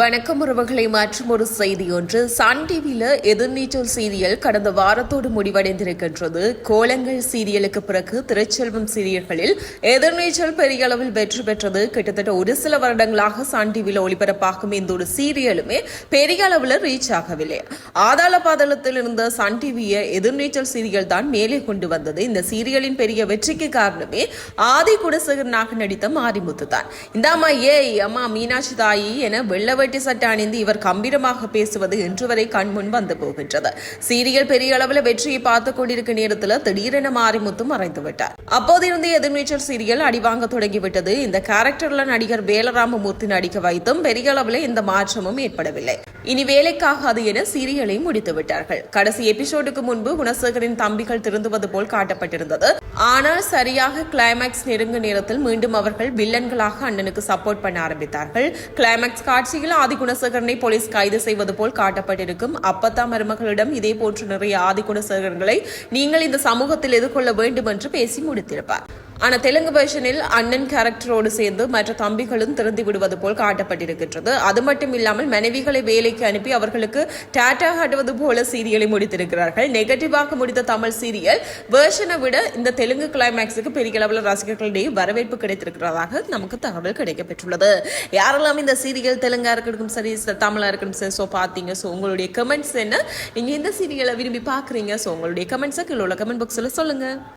வணக்கம் உறவுகளை மாற்றும் ஒரு செய்தி ஒன்று. சன் டிவியில் எதிர்நீச்சல் சீரியல் கடந்த வாரத்தோடு முடிவடைந்திருக்கின்றது. கோலங்கள் சீரியலுக்கு பிறகு திருச்செல்வம் சீரியல்களில் எதிர்நீச்சல் பெரிய அளவில் வெற்றி பெற்றது. கிட்டத்தட்ட ஒரு சில வருடங்களாக சன் டிவியில் ஒளிபரப்பாகும் இந்த ஒரு சீரியலுமே பெரிய அளவில் ரீச் ஆகவில்லை. ஆதாள பாதளத்தில் இருந்த சன் டிவியை எதிர்நீச்சல் சீரியல் தான் மேலே கொண்டு வந்தது. இந்த சீரியலின் பெரிய வெற்றிக்கு காரணமே ஆதி குடசகரனாக நடித்த மாரிமுத்து தான் இந்த அம்மா ஏய் அம்மா மீனாட்சி தாயி என வெள்ளவெட்டி சட்டை அணிந்து இவர் கம்பீரமாக பேசுவது இன்று வரை கண்முன் வந்து போகின்றது. சீரியல் பெரிய அளவில் வெற்றியை பார்த்துக் கொண்டிருக்கும் நேரத்தில் திடீரென மாரிமுத்து மறைந்துவிட்டார் அப்போது இருந்த எதிர்நீச்சல் சீரியல் அடிவாங்க தொடங்கிவிட்டது. இந்த கேரக்டர்ல நடிகர் வேலராமமூர்த்தி நடிக்க வைத்தும் பெரிய அளவில் இந்த மாற்றமும் ஏற்படவில்லை. இனி வேலைக்காகாது என சீரியலை முடித்து விட்டார்கள் கடைசி எபிசோடுக்கு முன்பு குணசேகரின் தம்பிகள் திருந்துவது போல் காட்டப்பட்டிருந்தது. ஆனால் சரியாக கிளைமேக்ஸ் நெருங்க நேரத்தில் மீண்டும் அவர்கள் வில்லன்களாக அண்ணனுக்கு சப்போர்ட் பண்ண ஆரம்பித்தார்கள். கிளைமேக்ஸ் காட்சியில் ஆதி போலீஸ் கைது செய்வது போல் காட்டப்பட்டிருக்கும் அப்பத்தா மருமகளிடம் இதே போன்று நிறைய ஆதி நீங்கள் இந்த சமூகத்தில் எதிர்கொள்ள வேண்டும் என்று பேசி முடித்திருப்பார். ஆனால் தெலுங்கு வெர்ஷனில் அண்ணன் கேரக்டரோடு சேர்ந்து மற்ற தம்பிகளும் திறந்து விடுவது போல் காட்டப்பட்டிருக்கின்றது. அது மட்டும் இல்லாமல் மனைவிகளை வேலைக்கு அனுப்பி அவர்களுக்கு டாட்டா காட்டுவது போல சீரியலை முடித்திருக்கிறார்கள். நெகட்டிவாக முடித்த தமிழ் சீரியல் வேர்ஷனை விட இந்த தெலுங்கு கிளைமேக்ஸுக்கு பெரிய அளவில் ரசிகர்களிடையே வரவேற்பு கிடைத்திருக்கிறதாக நமக்கு தகவல் கிடைக்கப்பெற்றுள்ளது. யாரெல்லாம் இந்த சீரியல் தெலுங்கா இருக்கட்டும் சரி தமிழா இருக்கட்டும் சரி ஸோ பார்த்தீங்க ஸோ உங்களுடைய கமெண்ட்ஸ் என்ன? நீங்க இந்த சீரியலை விரும்பி பார்க்குறீங்க? ஸோ உங்களுடைய கமெண்ட்ஸை கீழே உள்ள கமெண்ட் பாக்ஸில் சொல்லுங்க.